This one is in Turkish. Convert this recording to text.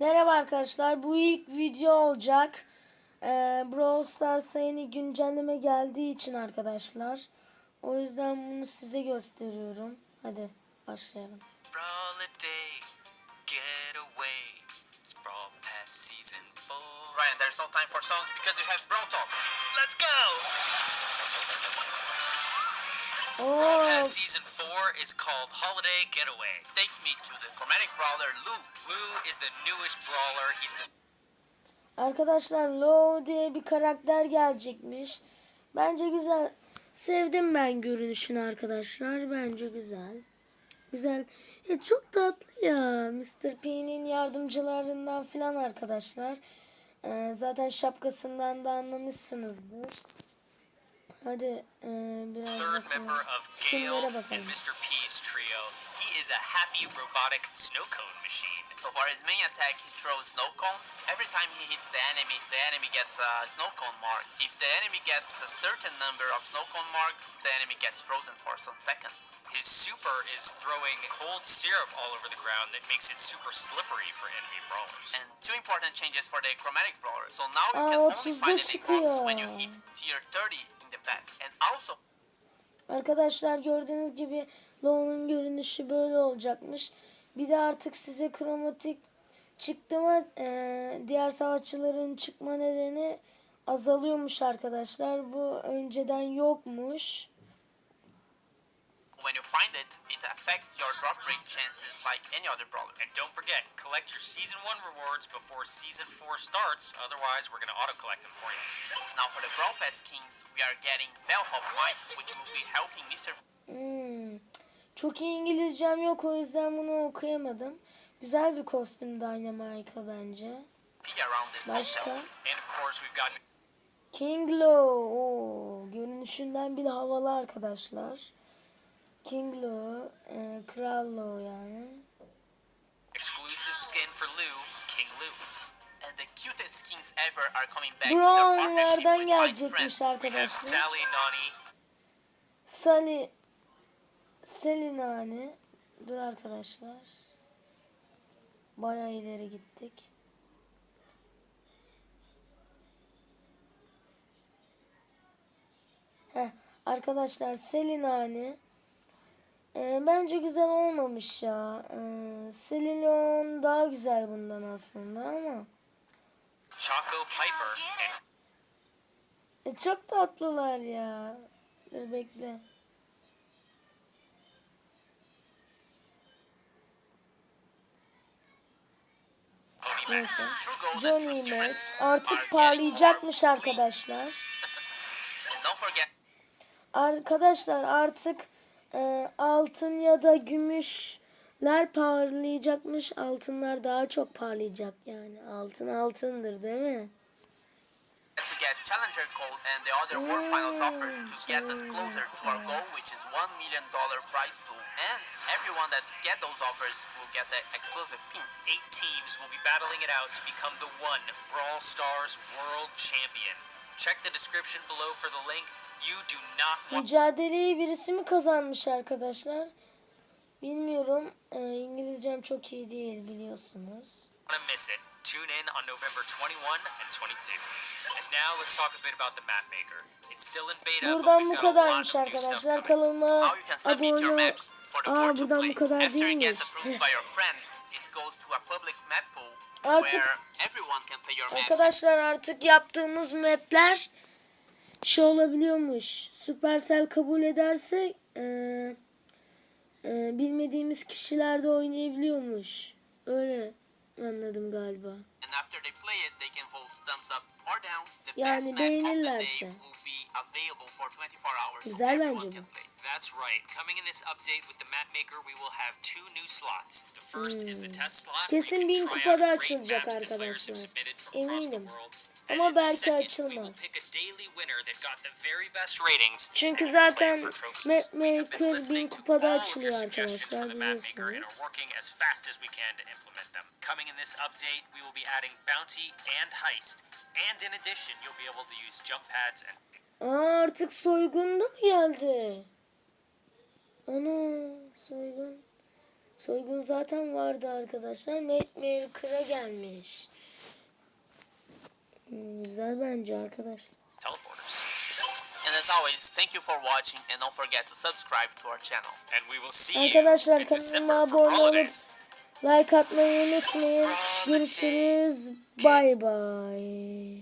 Merhaba arkadaşlar. Bu ilk video olacak. Ee, Brawl Stars'a yeni güncelleme geldiği için arkadaşlar. O yüzden bunu size gösteriyorum. Hadi başlayalım. Brawl a day, get away. It's Brawl Pass Season 4. Ryan, there's no time for songs because we have Brawl Talk. Let's go! Pass Season 4 is called Holiday Getaway. Takes me to the chromatic brawler arkadaşlar Low diye bir karakter gelecekmiş. Bence güzel. Sevdim ben görünüşünü arkadaşlar. Bence güzel. Güzel. Ya çok tatlı ya. Mr. P'nin yardımcılarından filan arkadaşlar. Ee, zaten şapkasından da anlamışsınızdır. Hadi e, biraz bakalım. Kimlere bakalım. Mr. P's trio. He is a happy robotic snow cone machine. So for his main attack, he throws snow cones. Every time he hits the enemy, the enemy gets a snow cone mark. If the enemy gets a certain number of snow cone marks, the enemy gets frozen for some seconds. His super is throwing cold syrup all over the ground that makes it super slippery for enemy brawlers. And two important changes for the chromatic brawler. So now you Aa, can only 30'da find enemy box when you hit tier 30 in the pass. And also Arkadaşlar gördüğünüz gibi Low'un görünüşü böyle olacakmış. Bir de artık size kromatik çıktı mı e, diğer savaşçıların çıkma nedeni azalıyormuş arkadaşlar. Bu önceden yokmuş. When you find it, it affects your drop rate chances like any other brawler. And don't forget, collect your Season 1 rewards before Season 4 starts, otherwise we're to auto-collect them for you. Now for the Brawl Pass Kings, we are getting Bellhop White, which will be helping Mr. Çok iyi İngilizcem yok o yüzden bunu okuyamadım. Güzel bir kostüm Dynamite'a bence. Başka? King Low. Oo, görünüşünden bile havalı arkadaşlar. King Low, e, Kral Low yani. exclusive skin for Lou, King Lou. And the cutest skins ever are coming back with Brawl our partnership nereden with White gelecekmiş Friends. We have arkadaşlar? Sally, Nani, Sally Selinani Dur arkadaşlar. Bayağı ileri gittik. Heh, arkadaşlar Selinani ee, bence güzel olmamış ya. Ee, Selilon daha güzel bundan aslında ama. Choco Piper, E, çok tatlılar ya. Dur bekle. Neyse. Johnny artık parlayacakmış arkadaşlar. Arkadaşlar artık e, altın ya da gümüşler parlayacakmış. Altınlar daha çok parlayacak yani. Altın altındır değil mi? Challenger Gold and the other World Finals offers to get us closer to our goal, which is one million dollar prize pool. And everyone that get those offers will get the exclusive pin. Eight teams will be battling it out to become the one Brawl Stars World Champion. Check the description below for the link. You do not want Mücadeleyi birisi mi kazanmış arkadaşlar? Bilmiyorum. E, İngilizcem çok iyi değil biliyorsunuz. Tune in on November 21 and 22. And now let's talk a bit about the map maker. It's still in beta, but Buradan bu kadarmış arkadaşlar. Kanalıma abone the Aa buradan bu kadar değilmiş. Artık-. Arkadaşlar artık yaptığımız mapler şey olabiliyormuş. Supercell kabul ederse e, e, bilmediğimiz kişiler de oynayabiliyormuş. Öyle anladım galiba. Yani beğenirlerse. will be available for 24 hours so Güzel bence bu. That's right. Coming in this update with the map maker, we will have two new slots. The first is the test slot. Kesin bin kupada açılacak arkadaşlar. Eminim. Ama belki açılmaz. Çünkü zaten for trophies. map We have been maker listening bin kupada açılıyor arkadaşlar. Coming in this update, we will be adding bounty and heist. And in addition, you'll be able to use jump pads and Aa, artık soygun da mı geldi? Ana soygun. Soygun zaten vardı arkadaşlar. Kır'a gelmiş. Güzel bence arkadaş. And as always, thank you for watching and don't forget to subscribe to our channel. And we will see you Arkadaşlar kanalıma abone olup like atmayı unutmayın. Görüşürüz. Bay bay.